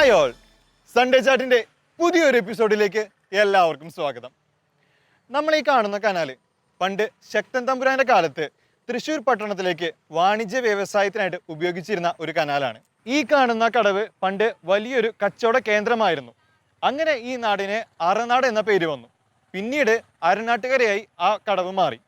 Hi all Sunday ചാറ്റിന്റെ പുതിയൊരു എപ്പിസോഡിലേക്ക് എല്ലാവർക്കും സ്വാഗതം. നമ്മൾ ഈ കാണുന്ന കനാൽ പണ്ട് ശക്തൻ തമ്പുരാന്റെ കാലത്ത് തൃശ്ശൂർ പട്ടണത്തിലേക്ക് വാണിജ്യ വ്യവസായത്തിനായിട്ട് ഉപയോഗിച്ചിരുന്ന ഒരു കനാലാണ് ഈ കാണുന്ന കടവ് പണ്ട് വലിയൊരു കച്ചവട കേന്ദ്രമായിരുന്നു. അങ്ങനെ ഈ നാടിന് അറനാട് എന്ന പേര് വന്നു. പിന്നീട് അരനാട്ടുകരയായി ആ കടവ് മാറി.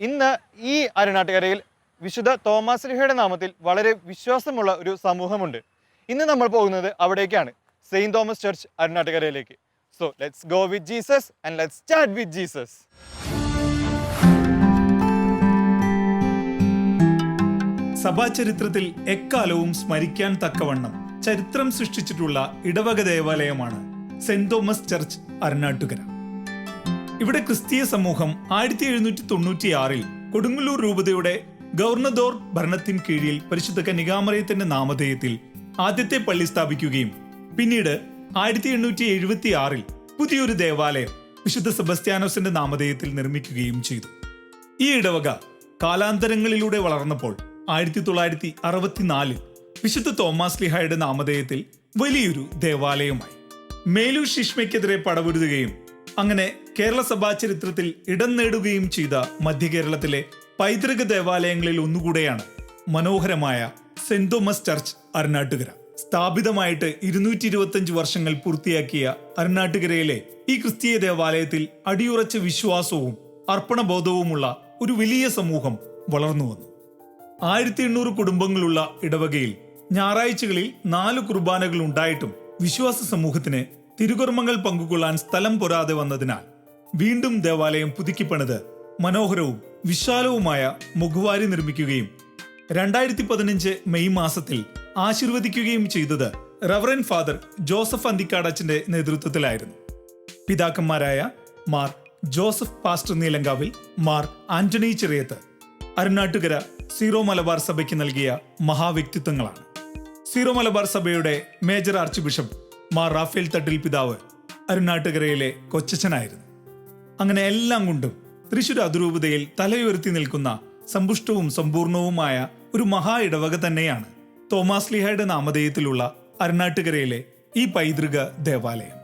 ഇന്ന് ഈ അരനാട്ടുകരയിൽ വിശുദ്ധ തോമാസ് ലിഹയുടെ നാമത്തിൽ വളരെ വിശ്വാസമുള്ള ഒരു സമൂഹമുണ്ട്. ഇന്ന് നമ്മൾ പോകുന്നത് അവിടേക്കാണ്. Saint Thomas church അരുണാട്ടുകരയിലേക്ക്. So let's go with Jesus and let's start with Jesus സഭാ ചരിത്രത്തിൽ എക്കാലവും സ്മരിക്കാൻ തക്കവണ്ണം ചരിത്രം സൃഷ്ടിച്ചിട്ടുള്ള ഇടവക ദേവാലയമാണ് സെന്റ് തോമസ് ചർച്ച് അരുണാട്ടുകര. ഇവിടെ ക്രിസ്തീയ സമൂഹം ആയിരത്തി എഴുന്നൂറ്റി തൊണ്ണൂറ്റി ആറിൽ കൊടുങ്ങല്ലൂർ രൂപതയുടെ ഗവർണദോർ ഭരണത്തിൻ കീഴിൽ പരിശുദ്ധ കനികാമറയത്തിന്റെ നാമധേയത്തിൽ ആദ്യത്തെ പള്ളി സ്ഥാപിക്കുകയും. പിന്നീട് ആയിരത്തി എണ്ണൂറ്റി എഴുപത്തി ആറിൽ പുതിയൊരു ദേവാലയം വിശുദ്ധ സെബസ്ത്യാനോസിന്റെ നാമധേയത്തിൽ നിർമ്മിക്കുകയും ചെയ്തു. ഈ ഇടവക കാലാന്തരങ്ങളിലൂടെ വളർന്നപ്പോൾ ആയിരത്തി തൊള്ളായിരത്തി അറുപത്തിനാലിൽ വിശുദ്ധ തോമാസ് ലിഹായുടെ നാമധേയത്തിൽ വലിയൊരു ദേവാലയമായി. മേലു ശിഷ്മയ്ക്കെതിരെ പടപൊരുതുകയും അങ്ങനെ കേരള സഭാ ചരിത്രത്തിൽ ഇടം നേടുകയും ചെയ്ത മധ്യകേരളത്തിലെ പൈതൃക ദേവാലയങ്ങളിൽ ഒന്നുകൂടെയാണ് മനോഹരമായ സെന്റ് തോമസ് ചർച്ച് അരുണാട്ടുകര. സ്ഥാപിതമായിട്ട് ഇരുന്നൂറ്റി ഇരുപത്തഞ്ച് വർഷങ്ങൾ പൂർത്തിയാക്കിയ അരുണാട്ടുകരയിലെ ഈ ക്രിസ്തീയ ദേവാലയത്തിൽ അടിയുറച്ച വിശ്വാസവും അർപ്പണബോധവുമുള്ള ഒരു വലിയ സമൂഹം വളർന്നു വന്നു. ആയിരത്തി എണ്ണൂറ് കുടുംബങ്ങളുള്ള ഇടവകയിൽ ഞായറാഴ്ചകളിൽ നാല് കുർബാനകൾ ഉണ്ടായിട്ടും വിശ്വാസ സമൂഹത്തിന് തിരുകർമ്മങ്ങൾ പങ്കുകൊള്ളാൻ സ്ഥലം പോരാതെ വന്നതിനാൽ വീണ്ടും ദേവാലയം പുതുക്കിപ്പണിത് മനോഹരവും വിശാലവുമായ മുഖവാരി നിർമ്മിക്കുകയും രണ്ടായിരത്തി പതിനഞ്ച് മെയ് മാസത്തിൽ ആശീർവദിക്കുകയും ചെയ്തത് റവറൻ ഫാദർ ജോസഫ് അന്തിക്കാടച്ചന്റെ നേതൃത്വത്തിലായിരുന്നു. പിതാക്കന്മാരായ Mar Joseph pastor Neelankavil Mar Antony Cheriyath Arunattukara Syro Malabar സഭയ്ക്ക് നൽകിയ മഹാവ്യക്തിത്വങ്ങളാണ്. സീറോ മലബാർ സഭയുടെ major archbishop Mar Raphael Thattil പിതാവ് അരുണാട്ടുകരയിലെ കൊച്ചച്ഛനായിരുന്നു. അങ്ങനെ എല്ലാം കൊണ്ടും തൃശൂർ അതിരൂപതയിൽ തലയുയർത്തി നിൽക്കുന്ന സമ്പുഷ്ടവും സമ്പൂർണവുമായ ഒരു മഹാ ഇടവക തന്നെയാണ് തോമാസ് ലിഹയുടെ നാമധേയത്തിലുള്ള അരുണാട്ടുകരയിലെ ഈ പൈതൃക ദേവാലയം.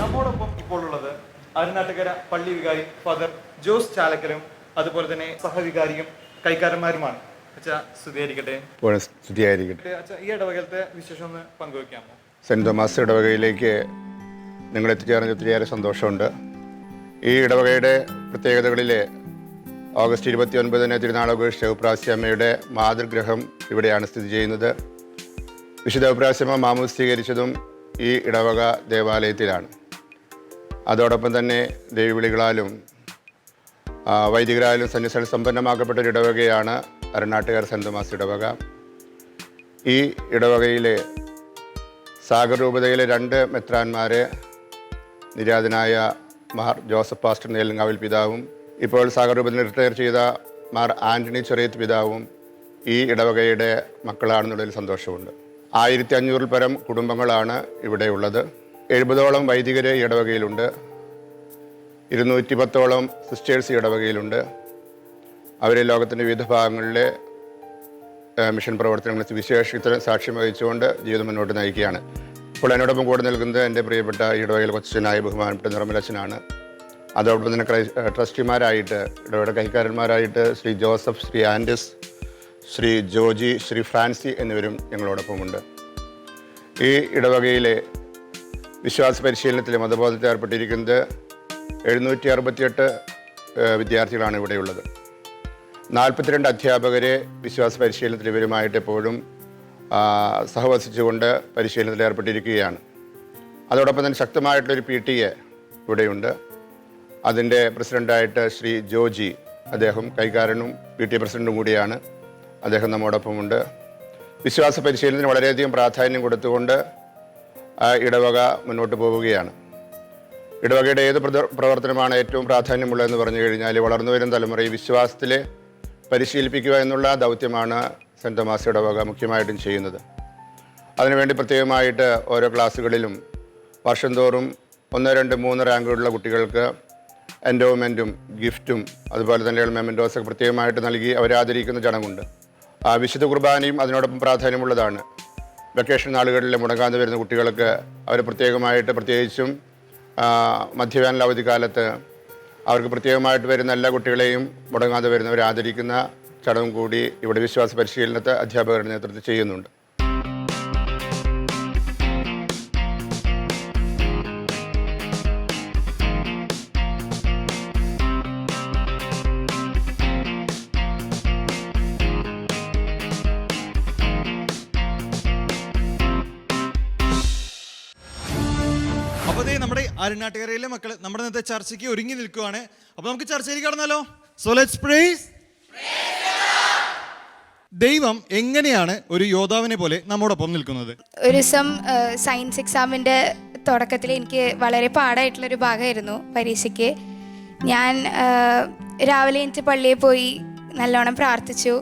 നമ്മോടൊപ്പം ഇപ്പോൾ ഉള്ളത് അരുണാട്ടുകര പള്ളി വികാരി ഫാദർ ജോസ് ചാലക്കരും അതുപോലെ തന്നെ സഹവികാരിയും കൈക്കാരന്മാരുമാണ്. സെന്റ് സ്തുതിയായിരിക്കട്ടെ. ഈ ഇടവകലത്തെ വിശേഷം ഒന്ന് പങ്കുവെക്കാമോ? സെന്റ് തോമസ് ഇടവകയിലേക്ക് നിങ്ങൾ എത്തിച്ചേർന്ന ഒത്തിരിയേറെ സന്തോഷമുണ്ട്. ഈ ഇടവകയുടെ പ്രത്യേകതകളിലെ ഓഗസ്റ്റ് ഇരുപത്തി ഒൻപതിന് തിരുനാളഘോഷ ഉപ്രാസ്യമ്മയുടെ മാതൃഗ്രഹം ഇവിടെയാണ് സ്ഥിതി ചെയ്യുന്നത്. വിശുദ്ധ ഉപ്രാസ്യമ്മ മാമൂസ്തീകരിച്ചതും ഈ ഇടവക ദേവാലയത്തിലാണ്. അതോടൊപ്പം തന്നെ ദേവിവിളികളാലും വൈദികരായാലും സന്യസന സമ്പന്നമാക്കപ്പെട്ട ഒരു ഇടവകയാണ് അരനാട്ടുകാർ സെന്റ് തോമസ് ഇടവക. ഈ ഇടവകയിലെ സാഗർ രൂപതയിലെ രണ്ട് മെത്രാന്മാരെ നിര്യാതനായ മാർ ജോസഫ് പാസ്റ്റർ നേലങ്കാവിൽ പിതാവും ഇപ്പോൾ സാഗർ രൂപത്തിൽ റിട്ടയർ ചെയ്ത മാർ ആന്റണി ചെറിയത്ത് പിതാവും ഈ ഇടവകയുടെ മക്കളാണെന്നുള്ളതിൽ സന്തോഷമുണ്ട് ആയിരത്തി അഞ്ഞൂറിൽ പരം കുടുംബങ്ങളാണ് ഇവിടെ ഉള്ളത്. എഴുപതോളം വൈദികരെ ഇടവകയിലുണ്ട്. ഇരുന്നൂറ്റി പത്തോളം സിസ്റ്റേഴ്സ് ഇടവകയിലുണ്ട്. അവരെ ലോകത്തിന്റെ വിവിധ ഭാഗങ്ങളിലെ മിഷൻ പ്രവർത്തനങ്ങൾ വിശേഷത്തിന് സാക്ഷ്യം വഹിച്ചുകൊണ്ട് ജീവിതം മുന്നോട്ട് നയിക്കുകയാണ്. ഇപ്പോൾ എന്നോടൊപ്പം കൂടെ നിൽക്കുന്നത് എന്റെ പ്രിയപ്പെട്ട ഇടവകയിൽ കൊച്ചനായ ബഹുമാനപ്പെട്ട നിർമ്മലച്ചനാണ് അതോടൊപ്പം തന്നെ ട്രസ്റ്റിമാരായിട്ട് ഇടവയുടെ കൈക്കാരന്മാരായിട്ട് ശ്രീ ജോസഫ് ശ്രീ ആൻഡസ് ശ്രീ ജോജി ശ്രീ ഫ്രാൻസി എന്നിവരും ഞങ്ങളോടൊപ്പമുണ്ട്. ഈ ഇടവകയിലെ വിശ്വാസ പരിശീലനത്തിലെ മതബോധത്തിൽ ഏർപ്പെട്ടിരിക്കുന്നത് എഴുന്നൂറ്റി അറുപത്തിയെട്ട് വിദ്യാർത്ഥികളാണ് ഇവിടെയുള്ളത്. നാൽപ്പത്തിരണ്ട് അധ്യാപകരെ വിശ്വാസ പരിശീലനത്തിൽ ഇവരുമായിട്ട് എപ്പോഴും സഹവസിച്ചുകൊണ്ട് പരിശീലനത്തിൽ ഏർപ്പെട്ടിരിക്കുകയാണ്. അതോടൊപ്പം തന്നെ ശക്തമായിട്ടുള്ളൊരു പി ടി എ ഇവിടെയുണ്ട്. അതിന്റെ പ്രസിഡന്റായിട്ട് ശ്രീ ജോജി അദ്ദേഹം കൈകാരനും പി ടി പ്രസിഡന്റും കൂടിയാണ്. അദ്ദേഹം നമ്മോടൊപ്പമുണ്ട്. വിശ്വാസ പരിശീലനത്തിന് വളരെയധികം പ്രാധാന്യം കൊടുത്തുകൊണ്ട് ഇടവക മുന്നോട്ട് പോവുകയാണ്. ഇടവകയുടെ ഏത് പ്രവർത്തനമാണ് ഏറ്റവും പ്രാധാന്യമുള്ളതെന്ന് പറഞ്ഞു കഴിഞ്ഞാൽ വളർന്നു വരുന്ന തലമുറയെ വിശ്വാസത്തിൽ പരിശീലിപ്പിക്കുക എന്നുള്ള ദൗത്യമാണ് സെന്റ് തോമാസ് ഇടവക മുഖ്യമായിട്ടും ചെയ്യുന്നത്. അതിനുവേണ്ടി പ്രത്യേകമായിട്ട് ഓരോ ക്ലാസ്സുകളിലും വർഷം തോറും ഒന്ന് രണ്ട് മൂന്ന് റാങ്കുകളുള്ള കുട്ടികൾക്ക് എൻഡോമെന്റും ഗിഫ്റ്റും അതുപോലെ തന്നെയുള്ള മെമന്റോസൊക്കെ പ്രത്യേകമായിട്ട് നൽകി അവരാദരിക്കുന്ന ചടങ്ങുണ്ട്. ആ വിശുദ്ധ കുർബാനയും അതിനോടൊപ്പം പ്രാധാന്യമുള്ളതാണ്. വെക്കേഷൻ നാളുകളിൽ മുടങ്ങാതെ വരുന്ന കുട്ടികൾക്ക് അവർ പ്രത്യേകമായിട്ട് പ്രത്യേകിച്ചും മധ്യവേനൽ അവധിക്കാലത്ത് അവർക്ക് പ്രത്യേകമായിട്ട് വരുന്ന എല്ലാ കുട്ടികളെയും മുടങ്ങാതെ വരുന്നവരെ ആദരിക്കുന്ന ചടങ്ങും കൂടി ഇവിടെ വിശ്വാസ പരിശീലനത്തെ അധ്യാപകരുടെ നേതൃത്വത്തിൽ ചെയ്യുന്നുണ്ട്. അരുണാട്ടുകരയിലെ മക്കൾ നമ്മുടെ ഇന്നത്തെ ചർച്ചയ്ക്ക് ഒരുങ്ങി നിൽക്കുവാണ്. അപ്പോൾ നമുക്ക് ചർച്ചയിലേക്ക് കടന്നാലോ? സോ ലെറ്റ്സ് പ്രേസ് ദൈവം എങ്ങനെയാണ് ഒരു യോദ്ധാവിനെ പോലെ നമ്മോടൊപ്പം നിൽക്കുന്നത്? ഒരു ദിവസം സയൻസ് എക്സാമിന്റെ തുടക്കത്തിൽ എനിക്ക് വളരെ പാടായിട്ടുള്ളൊരു ഭാഗമായിരുന്നു പരീക്ഷയ്ക്ക്. ഞാൻ രാവിലെ എനിക്ക് പള്ളിയിൽ പോയി നല്ലോണം പ്രാർത്ഥിച്ചു.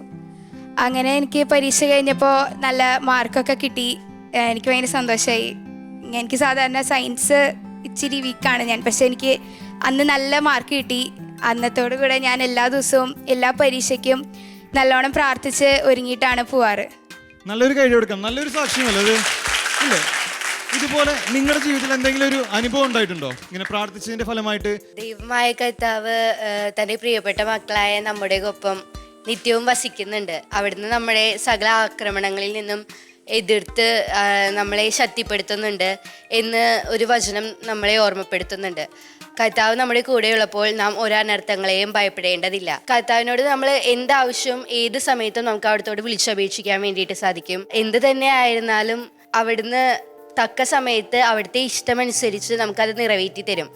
അങ്ങനെ എനിക്ക് പരീക്ഷ കഴിഞ്ഞപ്പോൾ നല്ല മാർക്കൊക്കെ കിട്ടി. എനിക്ക് ഭയങ്കര സന്തോഷമായി എനിക്ക് സാധാരണ സയൻസ് ഇച്ചിരി വീക്കാണ് ഞാൻ. പക്ഷെ എനിക്ക് അന്ന് നല്ല മാർക്ക് കിട്ടി. അന്നത്തോടു കൂടെ ഞാൻ എല്ലാ ദിവസവും എല്ലാ പരീക്ഷയ്ക്കും നല്ലോണം പ്രാർത്ഥിച്ച് ഒരുങ്ങിയിട്ടാണ് പോവാറ്. നല്ലൊരു കഴിവ് കൊടുക്കാം നല്ലൊരു സാക്ഷ്യമല്ലേ അത് ഇല്ലേ? ഇതുപോലെ നിങ്ങളുടെ ജീവിതത്തിൽ എന്തെങ്കിലും ഒരു അനുഭവം ഉണ്ടായിട്ടുണ്ടോ? ഇങ്ങനെ പ്രാർത്ഥിച്ചതിന്റെ ഫലമായിട്ട്? ദൈവമായ കർത്താവ് തന്റെ പ്രിയപ്പെട്ട മക്കളായ നമ്മുടെ ഒപ്പം നിത്യവും വസിക്കുന്നുണ്ട്. അവിടുന്ന് നമ്മുടെ സകല ആക്രമണങ്ങളിൽ നിന്നും എതിർത്ത് നമ്മളെ ശക്തിപ്പെടുത്തുന്നുണ്ട് എന്ന് ഒരു വചനം നമ്മളെ ഓർമ്മപ്പെടുത്തുന്നുണ്ട്. കർത്താവ് നമ്മുടെ കൂടെയുള്ളപ്പോൾ നാം ഓരോ അനർത്ഥങ്ങളെയും ഭയപ്പെടേണ്ടതില്ല. കർത്താവിനോട് നമ്മൾ എന്താവശ്യവും ഏത് സമയത്തും നമുക്ക് അവിടത്തോട് വിളിച്ചപേക്ഷിക്കാൻ വേണ്ടിയിട്ട് സാധിക്കും. എന്ത് തന്നെ ആയിരുന്നാലും അവിടുന്ന് തക്ക സമയത്ത് അവിടുത്തെ ഇഷ്ടമനുസരിച്ച് നമുക്കത് നിറവേറ്റി തരും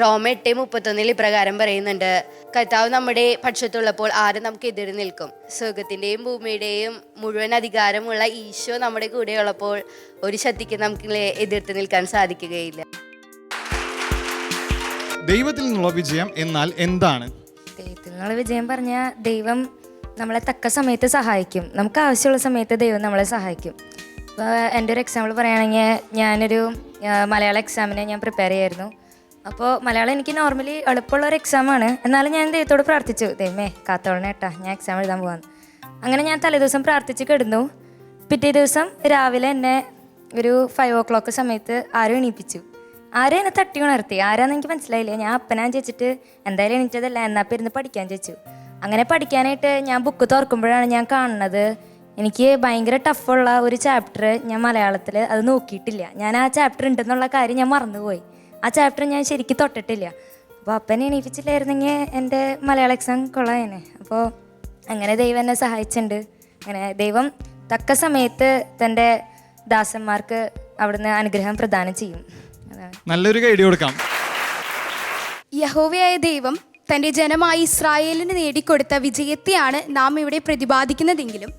റോമ എട്ട് മുപ്പത്തൊന്നിൽ ഇപ്രകാരം പറയുന്നുണ്ട്. കർത്താവ് നമ്മുടെ പക്ഷത്തുള്ളപ്പോൾ ആരും നമുക്ക് എതിര് നിൽക്കും? സ്വർഗത്തിന്റെയും ഭൂമിയുടെയും മുഴുവൻ അധികാരമുള്ള ഈശോ നമ്മുടെ കൂടെയുള്ളപ്പോൾ ഒരു ശക്തിക്ക് നമുക്ക് എതിർത്ത് നിൽക്കാൻ സാധിക്കുകയില്ല. ദൈവത്തിൽ നിന്നുള്ള വിജയം എന്നാൽ എന്താണ്? ദൈവത്തിൽ നിന്നുള്ള വിജയം പറഞ്ഞാൽ ദൈവം നമ്മളെ തക്ക സമയത്ത് സഹായിക്കും. നമുക്ക് ആവശ്യമുള്ള സമയത്ത് ദൈവം നമ്മളെ സഹായിക്കും. ഇപ്പോൾ എന്റെ ഒരു എക്സാമ്പിൾ പറയുകയാണെങ്കിൽ ഞാനൊരു മലയാള എക്സാമിനെ ഞാൻ പ്രിപ്പയർ ചെയ്യായിരുന്നു. അപ്പോൾ മലയാളം എനിക്ക് നോർമലി എളുപ്പമുള്ള ഒരു എക്സാമാണ് എന്നാലും ഞാൻ ദൈവത്തോട് പ്രാർത്ഥിച്ചു. ദൈവമേ കാത്തോളണേട്ടാ ഞാൻ എക്സാം എഴുതാൻ പോവാന്ന്. അങ്ങനെ ഞാൻ തലേദിവസം പ്രാർത്ഥിച്ച് കിടന്നു. പിറ്റേ ദിവസം രാവിലെ എന്നെ ഒരു ഫൈവ് ഓ ക്ലോക്ക് സമയത്ത് ആരും എണീപ്പിച്ചു. ആരും എന്നെ തട്ടി ഉണർത്തി. ആരാന്ന് എനിക്ക് മനസ്സിലായില്ല. ഞാൻ അപ്പനാൻ ചോദിച്ചിട്ട് എന്തായാലും എണീറ്റതല്ല എന്നാ ഇരുന്ന് പഠിക്കാൻ ചോദിച്ചു അങ്ങനെ പഠിക്കാനായിട്ട് ഞാൻ ബുക്ക് തുറക്കുമ്പോഴാണ് ഞാൻ കാണുന്നത് എനിക്ക് ഭയങ്കര ടഫുള്ള ഒരു ചാപ്റ്റർ ഞാൻ മലയാളത്തിൽ അത് നോക്കിയിട്ടില്ല. ഞാൻ ആ ചാപ്റ്റർ ഉണ്ടെന്നുള്ള കാര്യം ഞാൻ മറന്നുപോയി. ആ ചാപ്റ്റർ ഞാൻ ശരിക്കും തൊട്ടിട്ടില്ല. അപ്പോൾ അപ്പനെ എണീപ്പിച്ചില്ലായിരുന്നെങ്കിൽ എന്റെ മലയാള എക്സാം കൊള്ളായേനെ. അപ്പോൾ അങ്ങനെ ദൈവം എന്നെ സഹായിച്ചിട്ടുണ്ട് അങ്ങനെ ദൈവം തക്ക സമയത്ത് തന്റെ ദാസന്മാർക്ക് അവിടുന്ന് അനുഗ്രഹം പ്രദാനം ചെയ്യും. നല്ലൊരു ഗൈഡ് കൊടുക്കാം. യഹോവയായ ദൈവം തന്റെ ജനമായി ഇസ്രായേലിന് നേടിക്കൊടുത്ത വിജയത്തെയാണ് നാം ഇവിടെ പ്രതിപാദിക്കുന്നതെങ്കിലും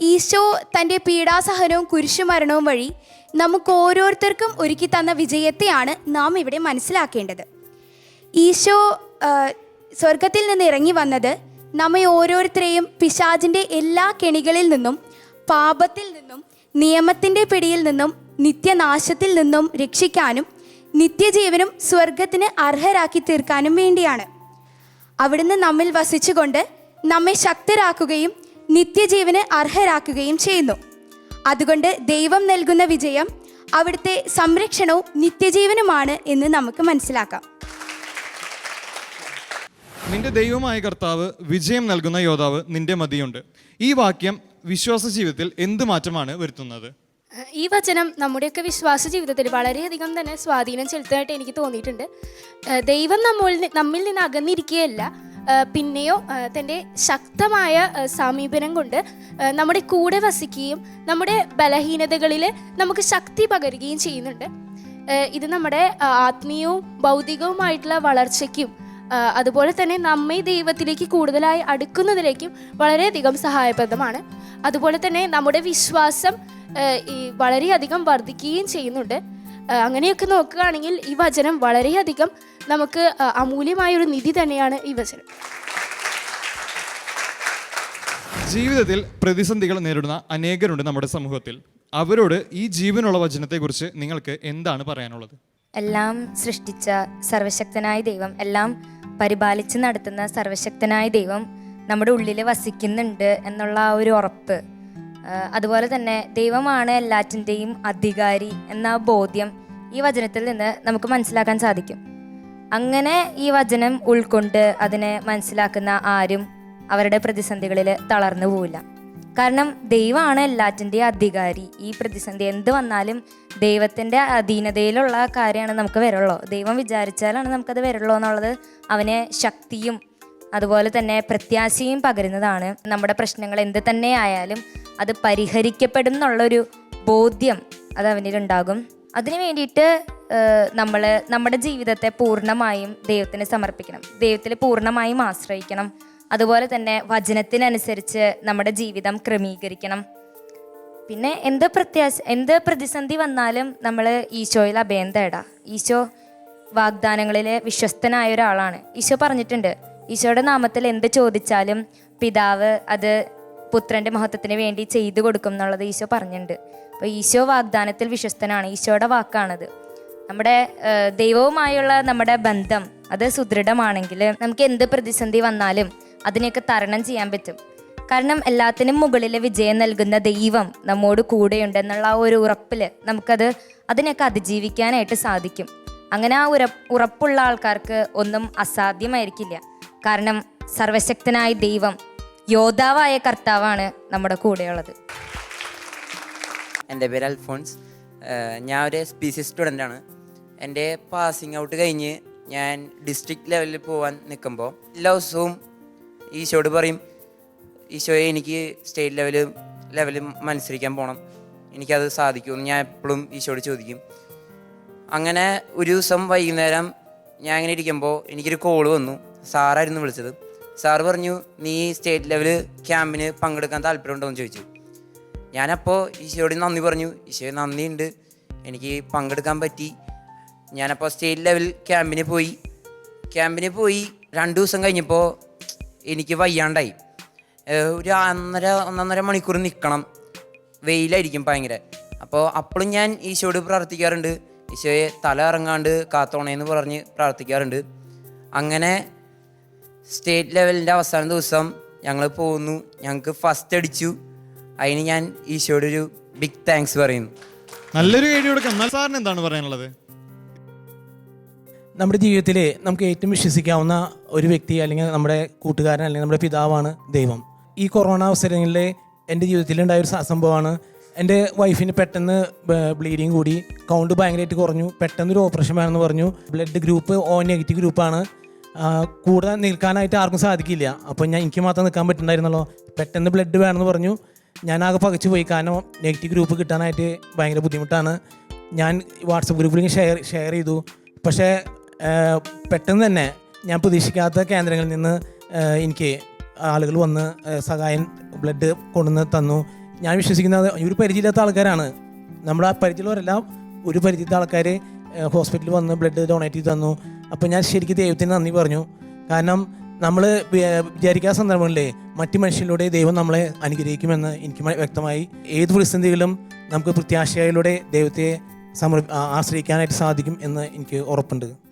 ഈശോ തന്റെ പീഡാസഹനവും കുരിശുമരണവും വഴി നമുക്ക് ഓരോരുത്തർക്കും ഒരുക്കി തന്ന വിജയത്തെയാണ് നാം ഇവിടെ മനസ്സിലാക്കേണ്ടത്. ഈശോ സ്വർഗത്തിൽ നിന്ന് ഇറങ്ങി വന്നത് നമ്മെ ഓരോരുത്തരെയും പിശാചിന്റെ എല്ലാ കെണികളിൽ നിന്നും പാപത്തിൽ നിന്നും നിയമത്തിന്റെ പിടിയിൽ നിന്നും നിത്യനാശത്തിൽ നിന്നും രക്ഷിക്കാനും നിത്യജീവനും സ്വർഗത്തിന് അർഹരാക്കി തീർക്കാനും വേണ്ടിയാണ്. അവിടുന്ന് നമ്മിൽ വസിച്ചുകൊണ്ട് നമ്മെ ശക്തരാക്കുകയും നിത്യജീവന് അർഹരാക്കുകയും ചെയ്യുന്നു. അതുകൊണ്ട് ദൈവം നൽകുന്ന വിജയം അവിടുത്തെ സംരക്ഷണവും നിത്യജീവനുമാണ് എന്ന് നമുക്ക് മനസ്സിലാക്കാം. നിന്റെ ദൈവമായ കർത്താവ് വിജയം നൽകുന്ന യോദ്ധാവ് നിന്റെ മതിയുണ്ട്. ഈ വാക്യം വിശ്വാസ ജീവിതത്തിൽ എന്ത് മാറ്റമാണ് വരുത്തുന്നത്? ഈ വചനം നമ്മുടെയൊക്കെ വിശ്വാസ ജീവിതത്തിൽ വളരെയധികം തന്നെ സ്വാധീനം ചെലുത്തായിട്ട് എനിക്ക് തോന്നിയിട്ടുണ്ട്. ദൈവം നമ്മളിൽ നമ്മിൽ നിന്ന് അകന്നിരിക്കുകയല്ല പിന്നെയോ തന്റെ ശക്തമായ സമീപനം കൊണ്ട് നമ്മുടെ കൂടെ വസിക്കുകയും നമ്മുടെ ബലഹീനതകളിൽ നമുക്ക് ശക്തി പകരുകയും ചെയ്യുന്നുണ്ട്. ഇത് നമ്മുടെ ആത്മീയവും ഭൗതികവുമായിട്ടുള്ള വളർച്ചയ്ക്കും അതുപോലെ തന്നെ നമ്മെ ദൈവത്തിലേക്ക് കൂടുതലായി അടുക്കുന്നതിലേക്കും വളരെയധികം സഹായപ്രദമാണ്. അതുപോലെ തന്നെ നമ്മുടെ വിശ്വാസം ഈ വളരെയധികം വർദ്ധിക്കുകയും ചെയ്യുന്നുണ്ട്. അങ്ങനെയൊക്കെ നോക്കുകയാണെങ്കിൽ ഈ വചനം വളരെയധികം നമുക്ക് അമൂല്യമായ ഒരു നിധി തന്നെയാണ് ഈ വചനം. ജീവിതത്തിൽ പ്രതിസന്ധികൾ നേരിടുന്ന അനേകരുണ്ട് നമ്മുടെ സമൂഹത്തിൽ. അവരോട് ഈ ജീവനുള്ള വചനത്തെക്കുറിച്ച് നിങ്ങൾക്ക് എന്താണ് പറയാനുള്ളത്? എല്ലാം സൃഷ്ടിച്ച സർവശക്തനായ ദൈവം എല്ലാം പരിപാലിച്ച് നടത്തുന്ന സർവശക്തനായ ദൈവം നമ്മുടെ ഉള്ളിൽ വസിക്കുന്നുണ്ട് എന്നുള്ള ആ ഒരു ഉറപ്പ്. അതുപോലെ തന്നെ ദൈവമാണ് എല്ലാറ്റിന്റെയും അധികാരി എന്ന ബോധ്യം ഈ വചനത്തിൽ നിന്ന് നമുക്ക് മനസ്സിലാക്കാൻ സാധിക്കും. അങ്ങനെ ഈ വചനം ഉൾക്കൊണ്ട് അതിനെ മനസ്സിലാക്കുന്ന ആരും അവരുടെ പ്രതിസന്ധികളിൽ തളർന്നു പോവില്ല. കാരണം ദൈവമാണ് എല്ലാറ്റിന്റെ അധികാരി. ഈ പ്രതിസന്ധി എന്ത് വന്നാലും ദൈവത്തിന്റെ അധീനതയിലുള്ള കാര്യമാണ് നമുക്ക് വരുള്ളൂ. ദൈവം വിചാരിച്ചാലാണ് നമുക്കത് വരുള്ളൂ എന്നുള്ളത് അവനെ ശക്തിയും അതുപോലെ തന്നെ പ്രത്യാശയും പകരുന്നതാണ്. നമ്മുടെ പ്രശ്നങ്ങൾ എന്ത് തന്നെ ആയാലും അത് പരിഹരിക്കപ്പെടും എന്നുള്ളൊരു ബോധ്യം അത് അവനിലുണ്ടാകും. അതിനു വേണ്ടിയിട്ട് നമ്മൾ നമ്മുടെ ജീവിതത്തെ പൂർണമായും ദൈവത്തിന് സമർപ്പിക്കണം. ദൈവത്തിൽ പൂർണമായും ആശ്രയിക്കണം. അതുപോലെ തന്നെ വചനത്തിനനുസരിച്ച് നമ്മുടെ ജീവിതം ക്രമീകരിക്കണം. പിന്നെ എന്ത് പ്രത്യാശ എന്ത് പ്രതിസന്ധി വന്നാലും നമ്മൾ ഈശോയിൽ അഭയം തേടാം. ഈശോ വാഗ്ദാനങ്ങളിൽ വിശ്വസ്തനായ ഒരാളാണ്. ഈശോ പറഞ്ഞിട്ടുണ്ട് ഈശോയുടെ നാമത്തിൽ എന്ത് ചോദിച്ചാലും പിതാവ് അത് പുത്രന്റെ മഹത്വത്തിന് വേണ്ടി ചെയ്തു കൊടുക്കും എന്നുള്ളത് ഈശോ പറഞ്ഞിട്ടുണ്ട്. അപ്പോൾ ഈശോ വാഗ്ദാനത്തിൽ വിശ്വസ്തനാണ്. ഈശോയുടെ വാക്കാണത്. നമ്മുടെ ദൈവവുമായുള്ള നമ്മുടെ ബന്ധം അത് സുദൃഢമാണെങ്കിൽ നമുക്ക് എന്ത് പ്രതിസന്ധി വന്നാലും അതിനെയൊക്കെ തരണം ചെയ്യാൻ പറ്റും. കാരണം എല്ലാത്തിനും മുകളിൽ വിജയം നൽകുന്ന ദൈവം നമ്മോട് കൂടെയുണ്ട് എന്നുള്ള ആ ഒരു ഉറപ്പിൽ നമുക്കത് അതിനെയൊക്കെ അതിജീവിക്കാനായിട്ട് സാധിക്കും. അങ്ങനെ ആ ഉറ ഉറപ്പുള്ള ആൾക്കാർക്ക് ഒന്നും അസാധ്യമായിരിക്കില്ല. കാരണം സർവശക്തനായ ദൈവം യോദ്ധാവായ കർത്താവാണ് നമ്മുടെ കൂടെയുള്ളത്. എന്റെ പേര് അൽഫോൺസ്. ഞാൻ ഒരു എസ് പി സി സ്റ്റുഡന്റാണ് എന്റെ പാസിങ് ഔട്ട് കഴിഞ്ഞ് ഞാൻ ഡിസ്ട്രിക്ട് ലെവലിൽ പോകാൻ നിൽക്കുമ്പോൾ എല്ലാ ദിവസവും ഈശോട് പറയും ഈശോയെ എനിക്ക് സ്റ്റേറ്റ് ലെവൽ ലെവലിൽ മത്സരിക്കാൻ പോകണം എനിക്കത് സാധിക്കുമെന്ന് ഞാൻ എപ്പോഴും ഈശോട് ചോദിക്കും. അങ്ങനെ ഒരു ദിവസം വൈകുന്നേരം ഞാൻ അങ്ങനെ ഇരിക്കുമ്പോൾ എനിക്കൊരു കോൾ വന്നു. സാറായിരുന്നു വിളിച്ചത്. സാറ് പറഞ്ഞു നീ സ്റ്റേറ്റ് ലെവൽ ക്യാമ്പിന് പങ്കെടുക്കാൻ താല്പര്യമുണ്ടോ? എന്ന് ചോദിച്ചു. ഞാനപ്പോൾ ഈശോയോട് നന്ദി പറഞ്ഞു. ഈശോ നന്ദിയുണ്ട്. എനിക്ക് പങ്കെടുക്കാൻ പറ്റി. ഞാനപ്പോൾ സ്റ്റേറ്റ് ലെവൽ ക്യാമ്പിന് പോയി. ക്യാമ്പിന് പോയി രണ്ട് ദിവസം കഴിഞ്ഞപ്പോൾ എനിക്ക് വയ്യാണ്ടായി. ഒരു ഒന്നര ഒന്നൊന്നര മണിക്കൂർ നിൽക്കണം വെയിലായിരിക്കും ഭയങ്കര. അപ്പോൾ അപ്പോഴും ഞാൻ ഈശോയോട് പ്രാർത്ഥിക്കാറുണ്ട്. ഈശോയെ തല ഇറങ്ങാണ്ട് കാത്തോണേന്ന് പറഞ്ഞ് പ്രാർത്ഥിക്കാറുണ്ട്. അങ്ങനെ സ്റ്റേറ്റ് ലെവലിന്റെ അവസാന ദിവസം ഞങ്ങൾ പോകുന്നു ഞങ്ങൾക്ക് ഫസ്റ്റ് അടിച്ചു. അതിന് ഞാൻ ഈശോയുടെ ഒരു ബിഗ് താങ്ക്സ് പറയുന്നു. നല്ലൊരു ഐഡിയ കൊടുക്കാം. എന്നാൽ സാറിന് എന്താണ് പറയാനുള്ളത്? നമ്മുടെ ജീവിതത്തിൽ നമുക്ക് ഏറ്റവും വിശ്വസിക്കാവുന്ന ഒരു വ്യക്തി അല്ലെങ്കിൽ നമ്മുടെ കൂട്ടുകാരൻ അല്ലെങ്കിൽ നമ്മുടെ പിതാവാണ് ദൈവം. ഈ കൊറോണ അവസരങ്ങളിൽ എന്റെ ജീവിതത്തിൽ ഒരു സംഭവമാണ്. എന്റെ വൈഫിന് പെട്ടെന്ന് ബ്ലീഡിങ് കൂടി. കൗണ്ട് ഭയങ്കരമായിട്ട് കുറഞ്ഞു. പെട്ടെന്ന് ഒരു ഓപ്പറേഷൻ വേണമെന്ന് പറഞ്ഞു. ബ്ലഡ് ഗ്രൂപ്പ് ഓ നെഗറ്റീവ് ഗ്രൂപ്പാണ് കൂടെ നിൽക്കാനായിട്ട് ആർക്കും സാധിക്കില്ല. അപ്പോൾ ഞാൻ എനിക്ക് മാത്രം നിൽക്കാൻ പറ്റുന്നുണ്ടായിരുന്നല്ലോ. പെട്ടെന്ന് ബ്ലഡ് വേണമെന്ന് പറഞ്ഞു. ഞാൻ ആകെ പകച്ചു പോയി. കാരണം നെഗറ്റീവ് ഗ്രൂപ്പ് കിട്ടാനായിട്ട് ഭയങ്കര ബുദ്ധിമുട്ടാണ്. ഞാൻ വാട്സപ്പ് ഗ്രൂപ്പിൽ ഷെയർ ഷെയർ ചെയ്തു. പക്ഷേ പെട്ടെന്ന് തന്നെ ഞാൻ പ്രതീക്ഷിക്കാത്ത കേന്ദ്രങ്ങളിൽ നിന്ന് എനിക്ക് ആളുകൾ വന്ന് സഹായം ബ്ലഡ് കൊണ്ടുവന്ന് തന്നു. ഞാൻ വിശ്വസിക്കുന്നത് ഒരു പരിചയമില്ലാത്ത ആൾക്കാരാണ്. നമ്മുടെ പരിചയമുള്ളവരെല്ലാം ഒരു പരിചയത്തെ ആൾക്കാർ ഹോസ്പിറ്റലിൽ വന്ന് ബ്ലഡ് ഡൊണേറ്റ് ചെയ്ത് തന്നു. അപ്പോൾ ഞാൻ ശരിക്കും ദൈവത്തിന് നന്ദി പറഞ്ഞു. കാരണം നമ്മൾ വിചാരിക്കാത്ത സന്ദർഭങ്ങളിലെ മറ്റു മനുഷ്യരിലൂടെ ദൈവം നമ്മളെ അനുഗ്രഹിക്കുമെന്ന് എനിക്ക് വ്യക്തമായി ഏത് പ്രതിസന്ധികളും നമുക്ക് പ്രത്യാശയിലൂടെ ദൈവത്തെ സമർ ആശ്രയിക്കാനായിട്ട് സാധിക്കും എന്ന് എനിക്ക് ഉറപ്പുണ്ട്.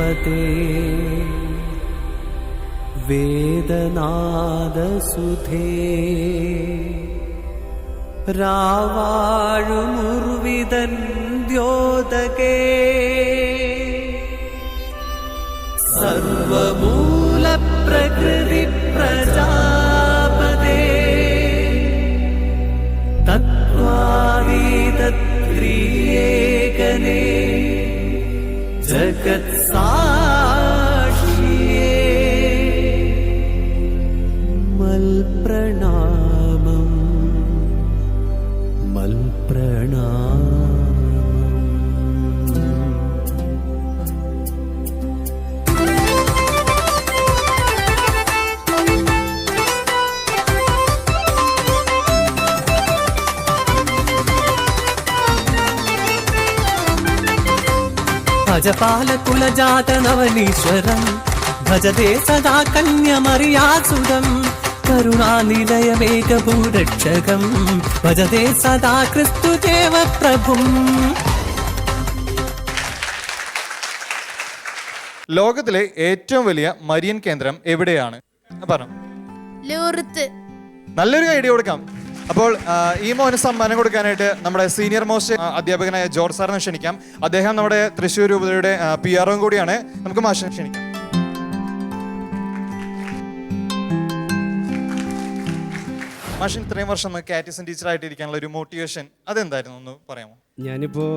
आदिशक्तिपते वेदनादसुधे रावाळुमुर्विदन्द्योदके सर्वमूलप्रकृतिप्रजापदे तत्त्वादितत्क्रियेकने जगत्साक्षिये ഭജപാലകുലജാതനവനീശ്വരം ഭജതേ സദാ കന്യമറിയാസുരം. കരുണാനിലയമേകഭൂരക്ഷകം. ഭജതേ സദാ ക്രിസ്തുദേവ പ്രഭും ലോകത്തിലെ ഏറ്റവും വലിയ മരിയൻ കേന്ദ്രം എവിടെയാണ്? പറഞ്ഞു നല്ലൊരു ഐഡിയ കൊടുക്കാം. അപ്പോൾ ഈ മോന് സമ്മാനം കൊടുക്കാനായിട്ട് നമ്മുടെ സീനിയർ മോസ്റ്റ് അധ്യാപകനായ ജോർജ് സാറിനെ ക്ഷണിക്കാം. അദ്ദേഹം നമ്മുടെ തൃശ്ശൂർ രൂപതയുടെ പി ആറും കൂടിയാണ്. നമുക്ക് മാഷിനെ ക്ഷണിക്കാം. മാഷിൻ ഇത്രയും വർഷം കാറ്റിസൺ ടീച്ചറായിട്ട് ഇരിക്കാനുള്ള ഒരു മോട്ടിവേഷൻ അതെന്തായിരുന്നു? ഒന്ന് പറയാമോ? ഞാനിപ്പോൾ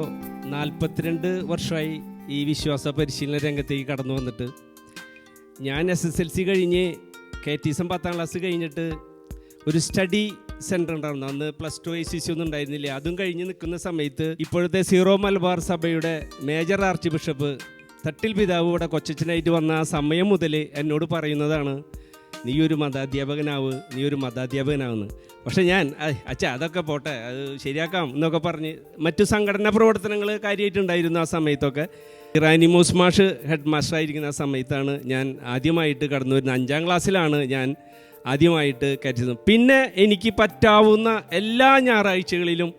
നാൽപ്പത്തിരണ്ട് വർഷമായി ഈ വിശ്വാസ പരിശീലന രംഗത്തേക്ക് കടന്നു വന്നിട്ട്. ഞാൻ എസ് എസ് എൽ സി കഴിഞ്ഞ് കെ ടി സം പത്താം ക്ലാസ് കഴിഞ്ഞിട്ട് ഒരു സ്റ്റഡി സെന്റർ ഉണ്ടായിരുന്നു അന്ന് plus two I C C ഒന്നും ഉണ്ടായിരുന്നില്ല. അതും കഴിഞ്ഞ് നിൽക്കുന്ന സമയത്ത് ഇപ്പോഴത്തെ സീറോ മലബാർ സഭയുടെ മേജർ ആർച്ച് ബിഷപ്പ് തട്ടിൽ പിതാവ് ഇവിടെ കൊച്ചച്ചനായിട്ട് വന്ന ആ സമയം മുതൽ എന്നോട് പറയുന്നതാണ് നീ ഒരു മതാധ്യാപകനാവ് നീ ഒരു മതാധ്യാപകനാവെന്ന്. പക്ഷെ ഞാൻ അച്ഛ അതൊക്കെ പോട്ടെ അത് ശരിയാക്കാം എന്നൊക്കെ പറഞ്ഞ് മറ്റു സംഘടനാ പ്രവർത്തനങ്ങൾ കാര്യമായിട്ടുണ്ടായിരുന്നു ആ സമയത്തൊക്കെ. ഇറാനി മോസ് മാഷ് ഹെഡ് മാസ്റ്റർ ആയിരിക്കുന്ന ആ സമയത്താണ് ഞാൻ ആദ്യമായിട്ട് കടന്നു വരുന്നത് അഞ്ചാം ക്ലാസ്സിലാണ് ഞാൻ ആദ്യമായിട്ട് കരുതുന്നു. പിന്നെ എനിക്ക് പറ്റാവുന്ന എല്ലാ ഞായറാഴ്ചകളിലും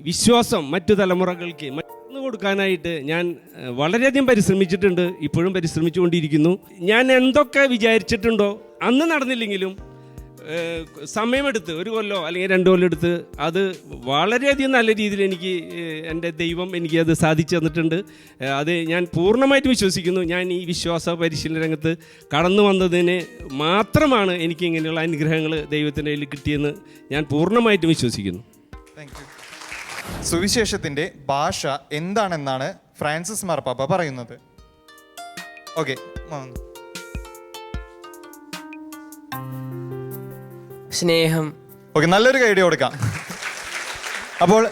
വിശ്വാസം മറ്റു തലമുറകൾക്ക് മറ്റൊന്ന് കൊടുക്കാനായിട്ട് ഞാൻ വളരെയധികം പരിശ്രമിച്ചിട്ടുണ്ട്. ഇപ്പോഴും പരിശ്രമിച്ചുകൊണ്ടിരിക്കുന്നു. ഞാൻ എന്തൊക്കെ വിചാരിച്ചിട്ടുണ്ടോ അന്ന് നടന്നില്ലെങ്കിലും സമയമെടുത്ത് ഒരു കൊല്ലോ അല്ലെങ്കിൽ രണ്ട് കൊല്ലം എടുത്ത് അത് വളരെയധികം നല്ല രീതിയിൽ എനിക്ക് എന്റെ ദൈവം എനിക്ക് അത് സാധിച്ചു തന്നിട്ടുണ്ട്. അത് ഞാൻ പൂർണമായിട്ട് വിശ്വസിക്കുന്നു. ഞാൻ ഈ വിശ്വാസ പരിശീലന രംഗത്ത് കടന്നു വന്നതിന് മാത്രമാണ് എനിക്ക് ഇങ്ങനെയുള്ള അനുഗ്രഹങ്ങൾ ദൈവത്തിന്റെ കയ്യിൽ കിട്ടിയെന്ന് ഞാൻ പൂർണമായിട്ടും വിശ്വസിക്കുന്നു. സുവിശേഷത്തിന്റെ ഭാഷ എന്താണെന്നാണ് ഫ്രാൻസിസ് മാർപ്പാപ്പ പറയുന്നത്. ഓക്കെ സ്നേഹം. ഓക്കെ നല്ലൊരു ഐഡിയ കൊടുക്കാം. അപ്പോൾ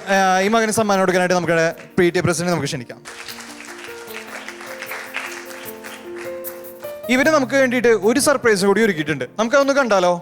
ഈ മകന് സമ്മാനം കൊടുക്കാനായിട്ട് നമുക്ക് പി ടി പ്രസിഡന്റ് നമുക്ക് ക്ഷണിക്കാം. ഇവർ നമുക്ക് വേണ്ടിയിട്ട് ഒരു സർപ്രൈസ് കൂടി ഒരുക്കിയിട്ടുണ്ട്. നമുക്ക് അതൊന്ന് കണ്ടാലോ?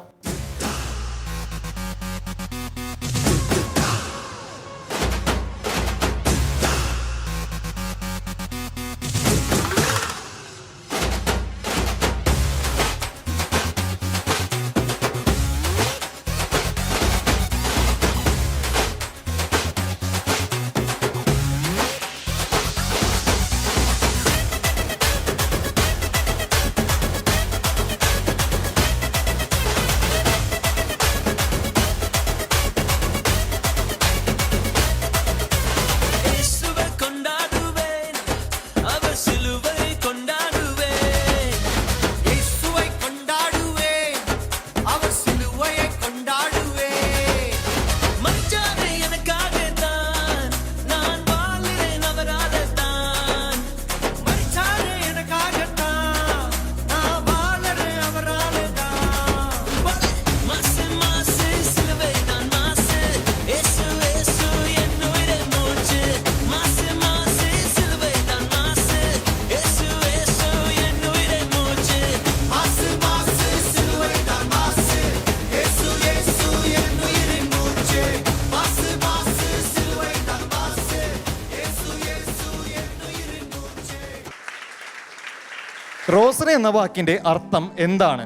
എന്ന വാക്കിന്റെ അർത്ഥം എന്താണ്?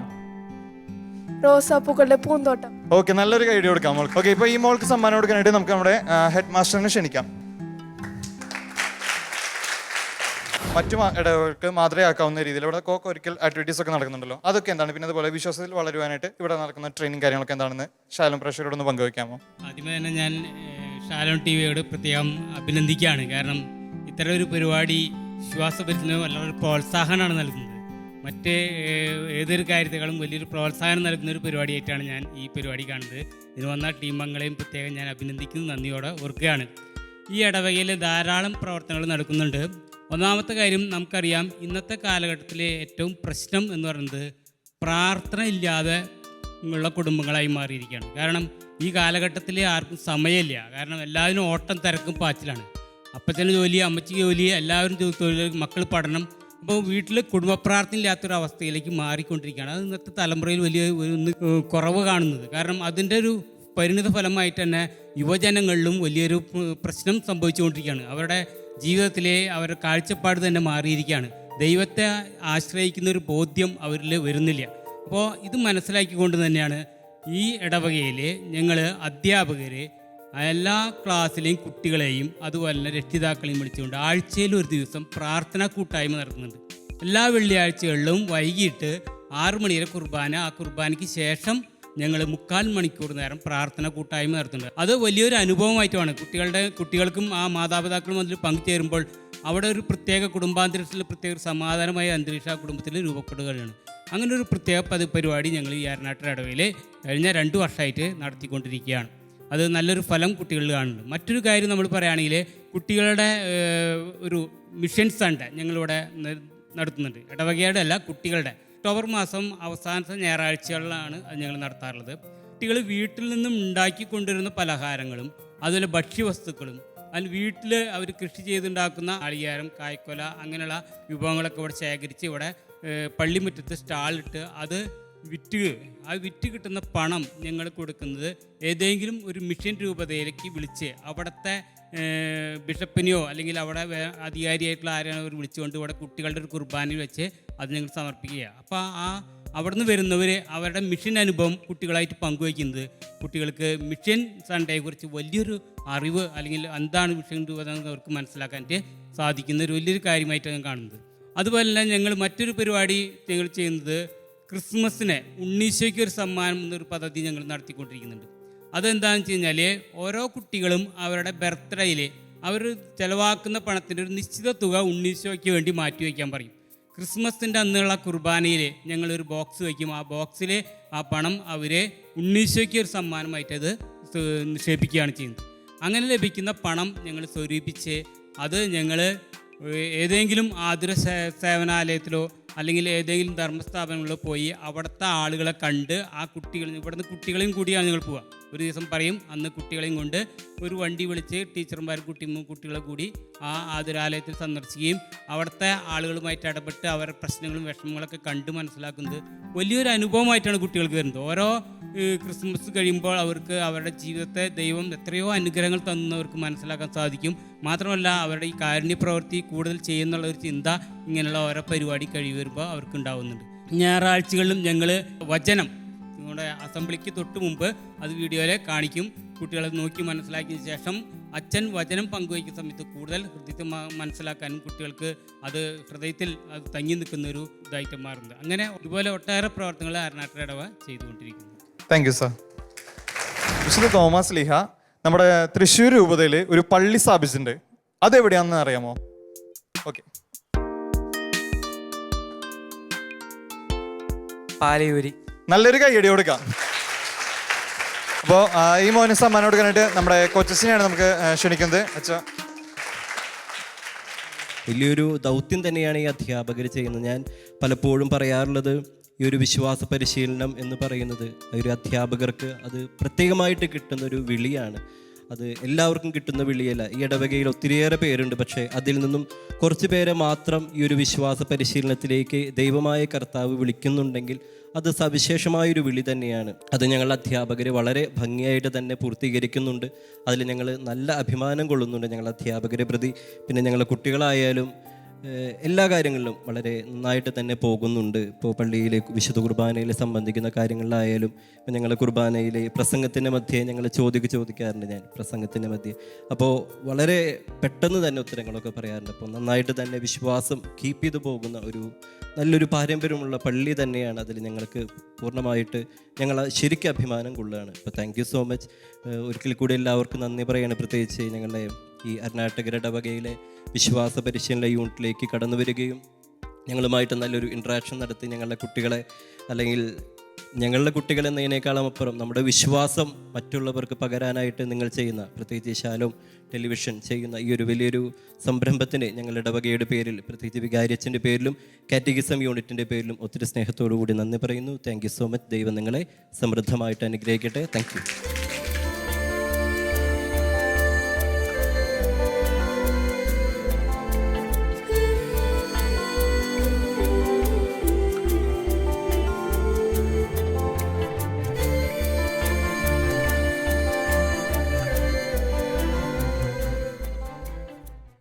റോസാപ്പൂക്കളുടെ പൂന്തോട്ടം. ഓക്കെ നല്ലൊരു ഐഡിയ കൊടുക്കാം മോൾക്ക്. ഓക്കെ ഇപ്പൊ ഈ മോൾക്ക് സമ്മാനം കൊടുക്കാനായിട്ട് നമുക്ക് നമ്മുടെ ഹെഡ് മാസ്റ്ററിനെ ക്ഷണിക്കാം. മറ്റു ഇടവർക്ക് മാത്രമേ മാതൃകയാക്കാവുന്ന രീതിയിൽ ഇവിടെ കോക്ക് ഒരിക്കൽ ആക്ടിവിറ്റീസ് ഒക്കെ നടക്കുന്നുണ്ടല്ലോ. അതൊക്കെ എന്താണ്? പിന്നെ അതുപോലെ വിശ്വാസത്തിൽ വളരുവാനായിട്ട് ഇവിടെ നടക്കുന്ന ട്രെയിനിങ് കാര്യങ്ങളൊക്കെ എന്താണെന്ന് ശാലം പ്രേക്ഷകരോടൊന്ന് പങ്കുവയ്ക്കാമോ ആദ്യമേ തന്നെ ഞാൻ ശാലം ടി വിയോട് പ്രത്യേകം അഭിനന്ദിക്കുകയാണ്. കാരണം ഇത്തരം ഒരു പരിപാടി വിശ്വാസപരിചയം വളരെ പ്രോത്സാഹനമാണ് നൽകുന്നത്. മറ്റ് ഏതൊരു കാര്യത്തെക്കാളും വലിയൊരു പ്രോത്സാഹനം നൽകുന്ന ഒരു പരിപാടിയായിട്ടാണ് ഞാൻ ഈ പരിപാടി കാണുന്നത്. ഇതിന് വന്ന ടീം അംഗങ്ങളെയും പ്രത്യേകം ഞാൻ അഭിനന്ദിക്കുന്നു നന്ദിയോടെ ഓർക്കുകയാണ്. ഈ ഇടവകയിൽ ധാരാളം പ്രവർത്തനങ്ങൾ നടക്കുന്നുണ്ട്. ഒന്നാമത്തെ കാര്യം നമുക്കറിയാം ഇന്നത്തെ കാലഘട്ടത്തിലെ ഏറ്റവും പ്രശ്നം എന്ന് പറയുന്നത് പ്രാർത്ഥന ഇല്ലാതെ ഉള്ള കുടുംബങ്ങളായി മാറിയിരിക്കുകയാണ്. കാരണം ഈ കാലഘട്ടത്തിൽ ആർക്കും സമയമില്ല. കാരണം എല്ലാവരും ഓട്ടം തിരക്കും പാച്ചിലാണ്. അപ്പച്ചന് ജോലി അമ്മച്ചിക്ക് ജോലി എല്ലാവരും തൊഴിലാളി മക്കൾ പഠനം അപ്പോൾ വീട്ടിൽ കുടുംബ പ്രാർത്ഥന ഇല്ലാത്തൊരു അവസ്ഥയിലേക്ക് മാറിക്കൊണ്ടിരിക്കുകയാണ്. അത് ഇന്നത്തെ തലമുറയിൽ വലിയ കുറവ് കാണുന്നത്. കാരണം അതിന്റെ ഒരു പരിണിത ഫലമായിട്ട് തന്നെ യുവജനങ്ങളിലും വലിയൊരു പ്രശ്നം സംഭവിച്ചുകൊണ്ടിരിക്കുകയാണ്. അവരുടെ ജീവിതത്തിലെ അവരുടെ കാഴ്ചപ്പാട് തന്നെ മാറിയിരിക്കുകയാണ്. ദൈവത്തെ ആശ്രയിക്കുന്ന ഒരു ബോധ്യം അവരിൽ വരുന്നില്ല. അപ്പോൾ ഇത് മനസ്സിലാക്കിക്കൊണ്ട് തന്നെയാണ് ഈ ഇടവകയിൽ ഞങ്ങൾ അധ്യാപകർ എല്ലാ ക്ലാസ്സിലെയും കുട്ടികളെയും അതുപോലെ തന്നെ രക്ഷിതാക്കളെയും വിളിച്ചുകൊണ്ട് ആഴ്ചയിൽ ഒരു ദിവസം പ്രാർത്ഥന കൂട്ടായ്മ നടത്തുന്നുണ്ട്. എല്ലാ വെള്ളിയാഴ്ചകളിലും വൈകിട്ട് ആറു മണിവരെ കുർബാന. ആ കുർബാനയ്ക്ക് ശേഷം ഞങ്ങൾ മുക്കാൽ മണിക്കൂർ നേരം പ്രാർത്ഥന കൂട്ടായ്മ നടത്തുന്നുണ്ട്. അത് വലിയൊരു അനുഭവമായിട്ടുമാണ് കുട്ടികളുടെ കുട്ടികൾക്കും ആ മാതാപിതാക്കളും അതിൽ പങ്കുചേരുമ്പോൾ അവിടെ ഒരു പ്രത്യേക കുടുംബാന്തരീക്ഷത്തിൽ പ്രത്യേക സമാധാനമായ അന്തരീക്ഷ കുടുംബത്തിൽ രൂപപ്പെടുകയാണ്. അങ്ങനെ ഒരു പ്രത്യേക പരിപാടി ഞങ്ങൾ ഈ ഇടവയിൽ കഴിഞ്ഞ രണ്ട് വർഷമായിട്ട് നടത്തിക്കൊണ്ടിരിക്കുകയാണ്. അത് നല്ലൊരു ഫലം കുട്ടികളിൽ കാണുന്നുണ്ട്. മറ്റൊരു കാര്യം നമ്മൾ പറയുകയാണെങ്കിൽ കുട്ടികളുടെ ഒരു മിഷൻസ് സൺഡേ ഞങ്ങളിവിടെ നടത്തുന്നുണ്ട്. ഇടവകയുടെ അല്ല കുട്ടികളുടെ. ഒക്ടോബർ മാസം അവസാനത്തെ ഞായറാഴ്ചകളിലാണ് അത് ഞങ്ങൾ നടത്താറുള്ളത്. കുട്ടികൾ വീട്ടിൽ നിന്നും ഉണ്ടാക്കി കൊണ്ടുവരുന്ന പലഹാരങ്ങളും അതുപോലെ ഭക്ഷ്യവസ്തുക്കളും അതിൽ വീട്ടിൽ അവർ കൃഷി ചെയ്തുണ്ടാക്കുന്ന അളിയാരം കായ്ക്കൊല അങ്ങനെയുള്ള വിഭവങ്ങളൊക്കെ ഇവിടെ ശേഖരിച്ച് ഇവിടെ പള്ളിമുറ്റത്ത് സ്റ്റാളിട്ട് അത് വിറ്റ് ആ വിറ്റ് കിട്ടുന്ന പണം ഞങ്ങൾ കൊടുക്കുന്നത് ഏതെങ്കിലും ഒരു മിഷൻ രൂപതയിലേക്ക് വിളിച്ച് അവിടുത്തെ ബിഷപ്പിനെയോ അല്ലെങ്കിൽ അവിടെ അധികാരിയായിട്ടുള്ള ആരെയാണ് അവർ വിളിച്ചുകൊണ്ട് ഇവിടെ കുട്ടികളുടെ ഒരു കുർബാനയിൽ വെച്ച് അത് ഞങ്ങൾ സമർപ്പിക്കുക. അപ്പോൾ ആ അവിടുന്ന് വരുന്നവർ അവരുടെ മിഷൻ അനുഭവം കുട്ടികളായിട്ട് പങ്കുവയ്ക്കുന്നത് കുട്ടികൾക്ക് മിഷൻ സൺഡേയെക്കുറിച്ച് വലിയൊരു അറിവ് അല്ലെങ്കിൽ എന്താണ് മിഷൻ രൂപത അവർക്ക് മനസ്സിലാക്കാനായിട്ട് സാധിക്കുന്ന ഒരു വലിയൊരു കാര്യമായിട്ടാണ് കാണുന്നത്. അതുപോലെ തന്നെ ഞങ്ങൾ മറ്റൊരു പരിപാടി ഞങ്ങൾ ചെയ്യുന്നത് ക്രിസ്മസിന് ഉണ്ണീശോയ്ക്ക് ഒരു സമ്മാനം എന്നൊരു പദ്ധതി ഞങ്ങൾ നടത്തിക്കൊണ്ടിരിക്കുന്നുണ്ട്. അതെന്താണെന്ന് വെച്ച് കഴിഞ്ഞാൽ ഓരോ കുട്ടികളും അവരുടെ ബർത്ത്ഡേയിൽ അവർ ചിലവാക്കുന്ന പണത്തിന്റെ ഒരു നിശ്ചിത തുക ഉണ്ണീശോയ്ക്ക് വേണ്ടി മാറ്റി വയ്ക്കാൻ പറയും. ക്രിസ്മസിന്റെ അന്നുള്ള കുർബാനയിൽ ഞങ്ങളൊരു ബോക്സ് വയ്ക്കും. ആ ബോക്സിൽ ആ പണം അവരെ ഉണ്ണീശോയ്ക്ക് ഒരു സമ്മാനമായിട്ടത് നിക്ഷേപിക്കുകയാണ് ചെയ്യുന്നത്. അങ്ങനെ ലഭിക്കുന്ന പണം ഞങ്ങൾ സ്വരൂപിച്ച് അത് ഞങ്ങൾ ഏതെങ്കിലും ആതുര സേവനാലയത്തിലോ അല്ലെങ്കിൽ ഏതെങ്കിലും ധർമ്മസ്ഥാപനങ്ങളിൽ പോയി അവിടുത്തെ ആളുകളെ കണ്ട് ആ കുട്ടികൾ ഇവിടുന്ന് കുട്ടികളെയും കൂടിയാണ് നിങ്ങൾ പോവുക. ഒരു ദിവസം പറയും അന്ന് കുട്ടികളെയും കൊണ്ട് ഒരു വണ്ടി വിളിച്ച് ടീച്ചർമാർ കുട്ടി കുട്ടികളെ കൂടി ആ ആതുരാലയത്തിൽ സന്ദർശിക്കുകയും അവിടുത്തെ ആളുകളുമായിട്ട് ഇടപെട്ട് അവരുടെ പ്രശ്നങ്ങളും വിഷമങ്ങളൊക്കെ കണ്ട് മനസ്സിലാക്കുന്നത് വലിയൊരു അനുഭവമായിട്ടാണ് കുട്ടികൾക്ക് വരുന്നത്. ഓരോ ക്രിസ്മസ് കഴിയുമ്പോൾ അവർക്ക് അവരുടെ ജീവിതത്തെ ദൈവം എത്രയോ അനുഗ്രഹങ്ങൾ തന്നവർക്ക് മനസ്സിലാക്കാൻ സാധിക്കും. മാത്രമല്ല അവരുടെ ഈ കാരുണ്യ പ്രവൃത്തി കൂടുതൽ ചെയ്യുന്നുള്ള ഒരു ചിന്ത ഇങ്ങനെയുള്ള ഓരോ പരിപാടി കഴിവ് വരുമ്പോൾ അവർക്ക് ഉണ്ടാവുന്നുണ്ട്. ഞായറാഴ്ചകളിലും ഞങ്ങൾ വചനം നമ്മുടെ അസംബ്ലിക്ക് തൊട്ട് മുമ്പ് അത് വീഡിയോയിൽ കാണിക്കും. കുട്ടികളെ നോക്കി മനസ്സിലാക്കിയ ശേഷം അച്ഛൻ വചനം പങ്കുവയ്ക്കുന്ന സമയത്ത് കൂടുതൽ ഹൃദയത്തിൽ മനസ്സിലാക്കാനും കുട്ടികൾക്ക് അത് ഹൃദയത്തിൽ അത് തങ്ങി നിൽക്കുന്ന ഒരു ഇതായിട്ട് മാറുന്നത് അങ്ങനെ ഇതുപോലെ ഒട്ടേറെ പ്രവർത്തനങ്ങൾ അരണാട്ടർ ഇടവ ചെയ്തുകൊണ്ടിരിക്കുന്നു. താങ്ക് യു സാർ വിശുദ്ധ തോമസ് ലിഹ നമ്മുടെ തൃശ്ശൂർ രൂപതയിൽ ഒരു പള്ളി സ്ഥാപിച്ചിട്ടുണ്ട്. അതെവിടെയാണെന്ന് അറിയാമോ? ഓക്കെ പാലയൂരി. നല്ലൊരു കൈയടി കൊടുക്കാം. അപ്പോൾ ഈ മോന് സമ്മാനം കൊടുക്കാനായിട്ട് നമ്മുടെ കൊച്ചസിനെയാണ് നമുക്ക് ക്ഷണിക്കുന്നത്. അച്ഛാ. വലിയൊരു ദൗത്യം തന്നെയാണ് ഈ അധ്യാപകർ ചെയ്യുന്നത്. ഞാൻ പലപ്പോഴും പറയാറുള്ളത് ഈ ഒരു വിശ്വാസ പരിശീലനം എന്ന് പറയുന്നത് ഒരു അധ്യാപകർക്ക് അത് പ്രത്യേകമായിട്ട് കിട്ടുന്ന ഒരു വിളിയാണ്. അത് എല്ലാവർക്കും കിട്ടുന്ന വിളിയല്ല. ഈ ഇടവകയിൽ ഒത്തിരിയേറെ പേരുണ്ട്. പക്ഷേ അതിൽ നിന്നും കുറച്ച് പേരെ മാത്രം ഈ ഒരു വിശ്വാസ പരിശീലനത്തിലേക്ക് ദൈവമായ കർത്താവ് വിളിക്കുന്നുണ്ടെങ്കിൽ അത് സവിശേഷമായൊരു വിളി തന്നെയാണ്. അത് ഞങ്ങൾ അധ്യാപകർ വളരെ ഭംഗിയായിട്ട് തന്നെ പൂർത്തീകരിക്കുന്നുണ്ട്. അതിൽ ഞങ്ങൾ നല്ല അഭിമാനം കൊള്ളുന്നുണ്ട് ഞങ്ങൾ അധ്യാപകരെ പ്രതി. പിന്നെ ഞങ്ങളുടെ കുട്ടികളായാലും എല്ലാ കാര്യങ്ങളിലും വളരെ നന്നായിട്ട് തന്നെ പോകുന്നുണ്ട്. ഇപ്പോൾ പള്ളിയിലെ വിശുദ്ധ കുർബാനയിൽ സംബന്ധിക്കുന്ന കാര്യങ്ങളിലായാലും ഇപ്പോൾ ഞങ്ങൾ കുർബാനയിലെ പ്രസംഗത്തിന്റെ മധ്യേ ഞങ്ങൾ ചോദിക്ക് ചോദിക്കാറുണ്ട് ഞാൻ പ്രസംഗത്തിന്റെ മധ്യേ. അപ്പോൾ വളരെ പെട്ടെന്ന് തന്നെ ഉത്തരങ്ങളൊക്കെ പറയാറുണ്ട്. അപ്പോൾ നന്നായിട്ട് തന്നെ വിശ്വാസം കീപ്പ് ചെയ്തു പോകുന്ന ഒരു നല്ലൊരു പാരമ്പര്യമുള്ള പള്ളി തന്നെയാണ് അതിൽ ഞങ്ങൾക്ക് പൂർണമായിട്ട് ഞങ്ങൾ ശരിക്കും അഭിമാനം കൊള്ളുകയാണ്. അപ്പോൾ താങ്ക് സോ മച്ച് ഒരിക്കൽ കൂടി എല്ലാവർക്കും നന്ദി പറയാണ്. പ്രത്യേകിച്ച് ഞങ്ങളുടെ ഈ അരുണാട്ടകര ഇടവകയിലെ വിശ്വാസ പരിശീലന യൂണിറ്റിലേക്ക് കടന്നു വരികയും ഞങ്ങളുമായിട്ട് നല്ലൊരു ഇൻട്രാക്ഷൻ നടത്തി ഞങ്ങളുടെ കുട്ടികളെ അല്ലെങ്കിൽ ഞങ്ങളുടെ കുട്ടികൾ എന്നതിനേക്കാളും അപ്പുറം നമ്മുടെ വിശ്വാസം മറ്റുള്ളവർക്ക് പകരാനായിട്ട് നിങ്ങൾ ചെയ്യുന്ന പ്രത്യേകിച്ച് ശാലോം ടെലിവിഷൻ ചെയ്യുന്ന ഈ ഒരു വലിയൊരു സംരംഭത്തിന് ഞങ്ങളുടെ ഇടവകയുടെ പേരിൽ പ്രത്യേകിച്ച് വികാരിയച്ഛന്റെ പേരിലും കാറ്റഗിസം യൂണിറ്റിന്റെ പേരിലും ഒത്തിരി സ്നേഹത്തോടു കൂടി നന്ദി പറയുന്നു. താങ്ക് സോ മച്ച് ദൈവം നിങ്ങളെ സമൃദ്ധമായിട്ട് അനുഗ്രഹിക്കട്ടെ. താങ്ക്